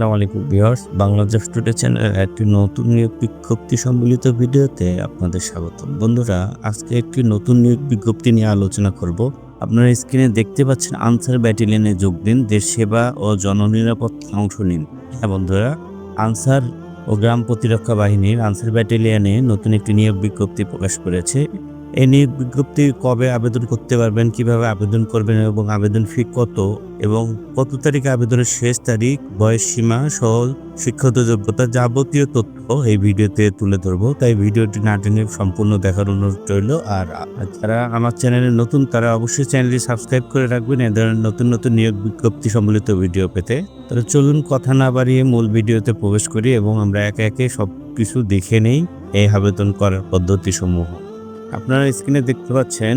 আসসালামু আলাইকুম viewers, Bangladesh today চ্যানেলের একটি নতুন নিয়োগ বিজ্ঞপ্তি সম্বলিত ভিডিওতে আপনাদের স্বাগত বন্ধুরা, আজকে একটি নতুন নিয়োগ বিজ্ঞপ্তি নিয়ে আলোচনা করব। আপনারা স্ক্রিনে দেখতে পাচ্ছেন আনসার ব্যাটালিয়নে যোগ দিন, দেশ সেবা ও জননিরাপত্তা অংশ নিন। হ্যাঁ বন্ধুরা, আনসার ও গ্রাম প্রতিরক্ষা বাহিনীর আনসার ব্যাটালিয়নে নতুন একটি নিয়োগ বিজ্ঞপ্তি প্রকাশ করেছে। এই নিয়োগ বিজ্ঞপ্তি কবে আবেদন করতে পারবেন, কীভাবে আবেদন করবেন এবং আবেদন ফি কত এবং কত তারিখে আবেদনের শেষ তারিখ, বয়স সীমা সহ শিক্ষাগত যোগ্যতা যাবতীয় তথ্য এই ভিডিওতে তুলে ধরবো। তাই ভিডিওটি না টেনে সম্পূর্ণ দেখার অনুরোধ রইল। আর যারা আমার চ্যানেলে নতুন, তারা অবশ্যই চ্যানেলটি সাবস্ক্রাইব করে রাখবেন এ ধরনের নতুন নতুন নিয়োগ বিজ্ঞপ্তি সম্বলিত ভিডিও পেতে। তাহলে চলুন কথা না বাড়িয়ে মূল ভিডিওতে প্রবেশ করি এবং আমরা একে একে সব কিছু দেখে নেই এই আবেদন করার পদ্ধতি সমূহ আপনারা স্ক্রিনে দেখতে পাচ্ছেন,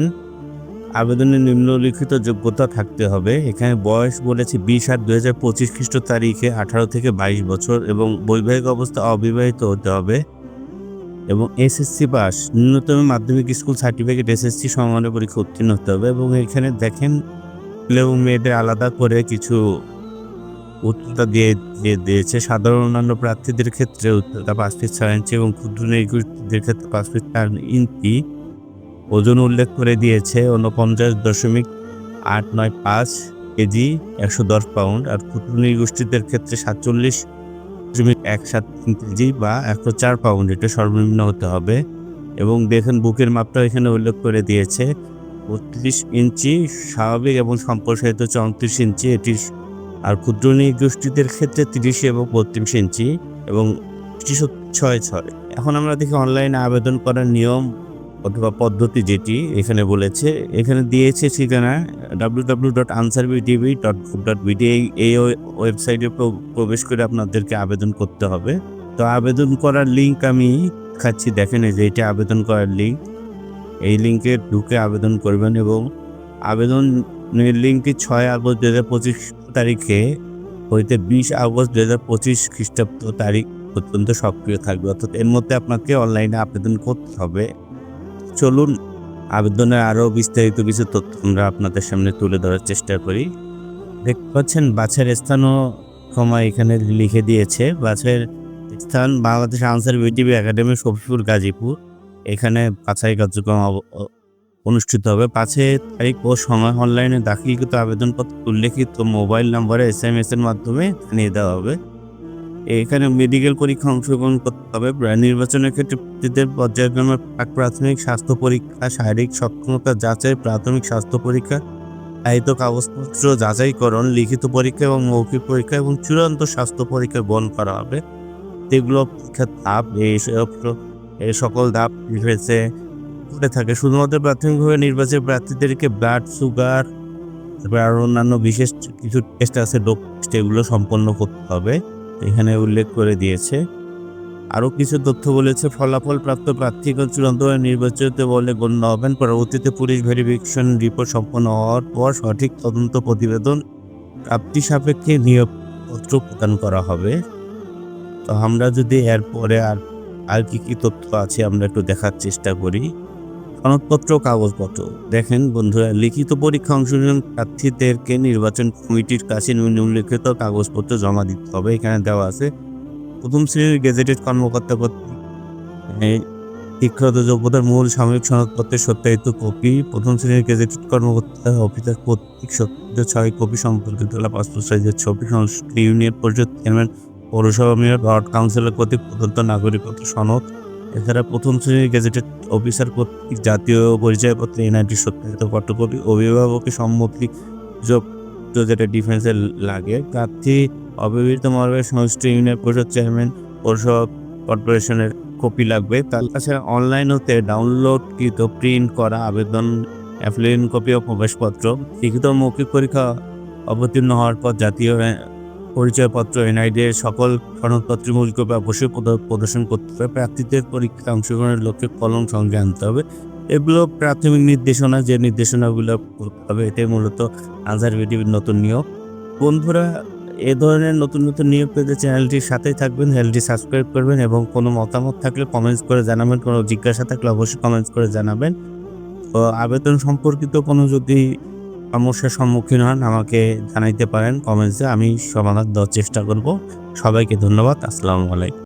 আবেদনের নিম্নলিখিত যোগ্যতা থাকতে হবে। এখানে বয়স বলেছে বিশ আট দু হাজার পঁচিশ খ্রিস্ট তারিখে আঠারো থেকে বাইশ বছর এবং বৈবাহিক অবস্থা অবিবাহিত হতে হবে এবং এসএসসি পাস। ন্যূনতম মাধ্যমিক স্কুল সার্টিফিকেট এসএসসি সমানের পরীক্ষা উত্তীর্ণ হতে হবে এবং এখানে দেখেন, ছেলে এবং মেয়েদের আলাদা করে কিছু উচ্চতা দিয়ে দিয়ে দিয়েছে। সাধারণ অন্যান্য প্রার্থীদের ক্ষেত্রে উচ্চতা পাঁচ ফিট ছয় ইঞ্চি এবং ক্ষুদ্র নির্গোষ্ঠীদের ক্ষেত্রে পাঁচ ফিট চার ইঞ্চি। ওজন উল্লেখ করে দিয়েছে ঊনপঞ্চাশ দশমিক আট নয় পাঁচ কেজি, একশো দশ পাউন্ড, আর ক্ষুদ্র নৃগোষ্ঠীদের ক্ষেত্রে সাতচল্লিশ দশমিক এক সাত কেজি বা একশো চার পাউন্ড এটা সর্বনিম্ন হতে হবে। এবং দেখেন বুকের মাপটা এখানে উল্লেখ করে দিয়েছে, বত্রিশ ইঞ্চি স্বাভাবিক এবং সম্প্রসারিত চৌত্রিশ ইঞ্চি এটি আর ক্ষুদ্র নৃগোষ্ঠীদের ক্ষেত্রে তিরিশ এবং বত্রিশ ইঞ্চি এবং ছয় ছয়। এখন আমরা দেখি অনলাইনে আবেদন করার নিয়ম অথবা পদ্ধতি যেটি এখানে বলেছে, এখানে দিয়েছে ঠিকানা W W dot Ansar BTV dot dot BD এই ওয়েবসাইটে প্রবেশ করে আপনাদেরকে আবেদন করতে হবে। তো আবেদন করার লিঙ্ক আমি খাচ্ছি দেখেন যে এটা আবেদন করার লিঙ্ক এই লিঙ্কে ঢুকে আবেদন করবেন এবং আবেদনের লিঙ্কটি ছয় আগস্ট দু হাজার পঁচিশ তারিখে হইতে বিশ আগস্ট দু হাজার পঁচিশ খ্রিস্টাব্দ তারিখ পর্যন্ত সক্রিয় থাকবে। অর্থাৎ এর মধ্যে আপনাকে অনলাইনে আবেদন করতে হবে। চলুন, আবেদনের আরও বিস্তারিত কিছু তথ্য আমরা আপনাদের সামনে তুলে ধরার চেষ্টা করি। দেখতে পাচ্ছেন বাছের স্থানও ক্ষমা এখানে লিখে দিয়েছে। বাছের স্থান বাংলাদেশ আনসার বিটিভি একাডেমি সফিপুর গাজীপুর। এখানে বাছাই কার্যক্রম অনুষ্ঠিত হবে। পাঁচে তারিখ ও সময় অনলাইনে দাখিলকৃত আবেদনপত্র উল্লেখিত মোবাইল নম্বরে এস এম এস এর মাধ্যমে জানিয়ে দেওয়া হবে। এখানে মেডিকেল পরীক্ষা অংশগ্রহণ করতে হবে। নির্বাচনের ক্ষেত্রে প্রার্থীদের পর্যায়ক্রমে প্রাক প্রাথমিক স্বাস্থ্য পরীক্ষা, শারীরিক সক্ষমতা যাচাই, প্রাথমিক স্বাস্থ্য পরীক্ষা সাহিত্য কাগজপত্র যাচাইকরণ, লিখিত পরীক্ষা এবং মৌখিক পরীক্ষা এবং চূড়ান্ত স্বাস্থ্য পরীক্ষা বহন করা হবে। এগুলো পরীক্ষার ধাপ এই সকল ধাপ হয়েছে। করে থাকে। শুধুমাত্র প্রাথমিকভাবে নির্বাচিত প্রার্থীদেরকে ব্লাড সুগার তারপরে আরও অন্যান্য বিশেষ কিছু টেস্ট আছে ডোপ টেস্ট এগুলো সম্পন্ন করতে হবে। এখানে উল্লেখ করে দিয়েছে। আরও কিছু তথ্য বলেছে ফলাফল প্রাপ্ত প্রার্থীগণ চূড়ান্তভাবে নির্বাচিত বলে গণ্য হবেন। পরবর্তীতে পুলিশ ভেরিফিকেশন রিপোর্ট সম্পন্ন হওয়ার পর সঠিক তদন্ত প্রতিবেদন প্রাপ্তি সাপেক্ষে নিয়োগপত্র প্রদান করা হবে। তো আমরা যদি এরপরে আর আর কি কি তথ্য আছে আমরা একটু দেখার চেষ্টা করি। সনদপত্র কাগজপত্র। দেখেন বন্ধুরা, লিখিত পরীক্ষা অংশগ্রহণ প্রার্থীদেরকে নির্বাচন কমিটির কাছে নিম্নলিখিত কাগজপত্র জমা দিতে হবে, এখানে দেওয়া আছে। প্রথম শ্রেণির গেজেটেড কর্মকর্তা কর্তৃক শিক্ষাগত যোগ্যতার মূল সাময়িক সনদপত্রের সত্যায়িত কপি, প্রথম শ্রেণির গেজেটেড কর্মকর্তা অফিসার কর্তৃক সত্যায়িত ছয় কপি সম্পর্কিত পাসপোর্ট সাইজের ছবি সংশ্লিষ্ট ইউনিয়ন পরিষদ চেয়ারম্যান, পৌরসভা মেয়র, ওয়ার্ড কাউন্সিলর কর্তৃক প্রদত্ত নাগরিকত্ব সনদ এছাড়া প্রথম শ্রেণির গেজেটেড অফিসার কর্তৃক জাতীয় পরিচয়পত্র এনআইডি সত্যায়িত ফটোকপি অভিভাবকের সম্মতি যেটা ডিফেন্সের লাগে। প্রার্থী অব্যবহৃত মর্মের সংশ্লিষ্ট ইউনিয়ন পরিষদ চেয়ারম্যান পৌরসভা কর্পোরেশনের কপি লাগবে। তার কাছে অনলাইন হতে ডাউনলোডকৃত প্রিন্ট করা আবেদন অ্যাপ্লিকেশন কপি ও প্রবেশপত্র। লিখিত মৌখিক পরীক্ষা অবতীর্ণ হওয়ার পর জাতীয় পরিচয়পত্র এনআইডি সকল সনদপত্রের মূল কপি অবশ্যই প্রদর্শন করতে হবে। প্রার্থীদের পরীক্ষায় অংশগ্রহণের লক্ষ্যে কলম সঙ্গে আনতে হবে। এগুলো প্রাথমিক নির্দেশনা, যে নির্দেশনাগুলো হবে, এটাই মূলত কনজারভেটিভের নতুন নিয়োগ বন্ধুরা, এ ধরনের নতুন নতুন নিয়োগ পেতে চ্যানেলটির সাথেই থাকবেন, চ্যানেলটি সাবস্ক্রাইব করবেন এবং কোনো মতামত থাকলে কমেন্টস করে জানাবেন, কোনো জিজ্ঞাসা থাকলে অবশ্যই কমেন্টস করে জানাবেন। আবেদন সম্পর্কিত কোনো যদি সমস্যার সম্মুখীন হন, আমাকে জানাইতে পারেন কমেন্টসে আমি সমাধান দেওয়ার চেষ্টা করব। সবাইকে ধন্যবাদ, আসসালামু আলাইকুম।